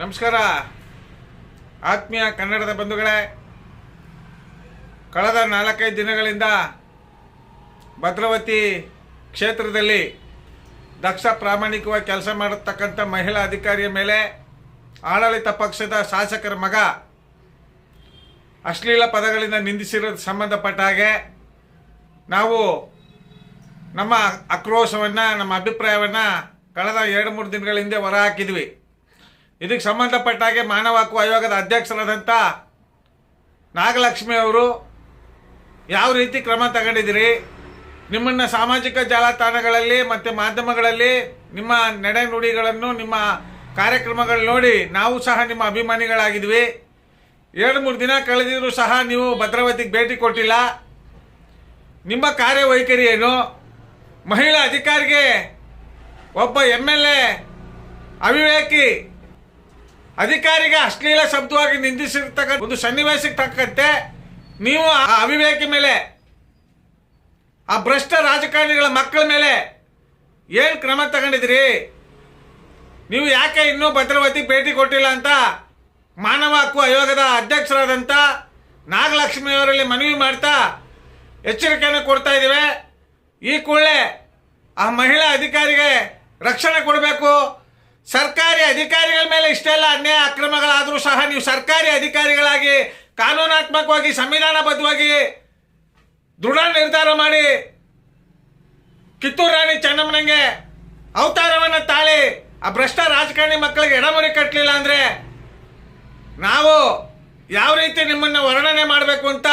ನಮಸ್ಕಾರ. ಆತ್ಮೀಯ ಕನ್ನಡದ ಬಂಧುಗಳೇ, ಕಳೆದ ನಾಲ್ಕೈದು ದಿನಗಳಿಂದ ಭದ್ರಾವತಿ ಕ್ಷೇತ್ರದಲ್ಲಿ ದಕ್ಷ ಪ್ರಾಮಾಣಿಕವಾಗಿ ಕೆಲಸ ಮಾಡತಕ್ಕಂಥ ಮಹಿಳಾ ಅಧಿಕಾರಿಯ ಮೇಲೆ ಆಡಳಿತ ಪಕ್ಷದ ಶಾಸಕರ ಮಗ ಅಶ್ಲೀಲ ಪದಗಳಿಂದ ನಿಂದಿಸಿರೋದು ಸಂಬಂಧಪಟ್ಟ ಹಾಗೆ ನಾವು ನಮ್ಮ ಆಕ್ರೋಶವನ್ನು, ನಮ್ಮ ಅಭಿಪ್ರಾಯವನ್ನು ಕಳೆದ ಎರಡು, ಮೂರು ದಿನಗಳ ಹಿಂದೆ ಹೊರ ಹಾಕಿದ್ವಿ ಇದಕ್ಕೆ ಸಂಬಂಧಪಟ್ಟ ಹಾಗೆ ಮಾನವ ಹಕ್ಕು ಆಯೋಗದ ಅಧ್ಯಕ್ಷರಾದಂಥ ನಾಗಲಕ್ಷ್ಮಿ ಅವರು, ಯಾವ ರೀತಿ ಕ್ರಮ ತಗೊಂಡಿದ್ದೀರಿ? ನಿಮ್ಮನ್ನು ಸಾಮಾಜಿಕ ಜಾಲತಾಣಗಳಲ್ಲಿ ಮತ್ತು ಮಾಧ್ಯಮಗಳಲ್ಲಿ ನಿಮ್ಮ ನಡೆ ನುಡಿಗಳನ್ನು ನಿಮ್ಮ ಕಾರ್ಯಕ್ರಮಗಳು ನೋಡಿ ನಾವು ಸಹ ನಿಮ್ಮ ಅಭಿಮಾನಿಗಳಾಗಿದ್ವಿ. ಎರಡು, ಮೂರು ದಿನ ಕಳೆದಿದ್ರು ಸಹ ನೀವು ಭದ್ರಾವತಿಗೆ ಭೇಟಿ ಕೊಟ್ಟಿಲ್ಲ. ನಿಮ್ಮ ಕಾರ್ಯವೈಖರಿ ಏನು? ಮಹಿಳಾ ಅಧಿಕಾರಿಗೆ ಒಬ್ಬ ಎಂ ಎಲ್ ಎ ಅವಿವೇಕಿ ಅಧಿಕಾರಿಗೆ ಅಶ್ಲೀಲ ಶಬ್ದವಾಗಿ ನಿಂದಿಸಿರ್ತಕ್ಕ ಒಂದು ಸನ್ನಿವೇಶಕ್ಕೆ ತಕ್ಕಂತೆ ನೀವು ಆ ಅವಿವೇಕಿ ಮೇಲೆ, ಆ ಭ್ರಷ್ಟ ರಾಜಕಾರಣಿಗಳ ಮಕ್ಕಳ ಮೇಲೆ ಏನು ಕ್ರಮ ತಗೊಂಡಿದ್ರಿ ನೀವು ಯಾಕೆ ಇನ್ನೂ ಭದ್ರಾವತಿ ಭೇಟಿ ಕೊಟ್ಟಿಲ್ಲ ಅಂತ ಮಾನವ ಹಕ್ಕು ಆಯೋಗದ ಅಧ್ಯಕ್ಷರಾದಂಥ ನಾಗಲಕ್ಷ್ಮಿ ಅವರಲ್ಲಿ ಮನವಿ ಮಾಡ್ತಾ ಎಚ್ಚರಿಕೆಯನ್ನು ಕೊಡ್ತಾ ಇದ್ದೀವಿ. ಈ ಕೂಡಲೇ ಆ ಮಹಿಳಾ ಅಧಿಕಾರಿಗೆ ರಕ್ಷಣೆ ಕೊಡಬೇಕು. ಸರ್ಕಾರಿ ಅಧಿಕಾರಿಗಳ ಇಷ್ಟೆಲ್ಲ ಅನ್ಯಾಯ ಅಕ್ರಮಗಳಾದರೂ ಸಹ ನೀವು ಸರ್ಕಾರಿ ಅಧಿಕಾರಿಗಳಾಗಿ, ಕಾನೂನಾತ್ಮಕವಾಗಿ, ಸಂವಿಧಾನಬದ್ಧವಾಗಿ ದೃಢ ನಿರ್ಧಾರ ಮಾಡಿ ಕಿತ್ತೂರು ರಾಣಿ ಚೆನ್ನಮ್ಮನಂಗೆ ಅವತಾರವನ್ನು ತಾಳಿ ಆ ಭ್ರಷ್ಟ ರಾಜಕಾರಣಿ ಮಕ್ಕಳಿಗೆ ಎಡಮುರಿ ಕಟ್ಟಲಿಲ್ಲ ಅಂದರೆ ನಾವು ಯಾವ ರೀತಿ ನಿಮ್ಮನ್ನು ವರ್ಣನೆ ಮಾಡಬೇಕು ಅಂತ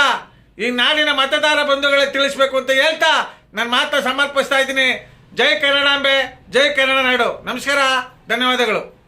ಈ ನಾಡಿನ ಮತದಾರ ಬಂಧುಗಳಿಗೆ ತಿಳಿಸ್ಬೇಕು ಅಂತ ಹೇಳ್ತಾ ನನ್ನ ಮಾತ್ರ ಸಮರ್ಪಿಸ್ತಾ ಇದ್ದೀನಿ. ಜೈ ಕನ್ನಡಾಂಬೆ, ಜೈ ಕನ್ನಡ ನಾಡು. ನಮಸ್ಕಾರ, ಧನ್ಯವಾದಗಳು.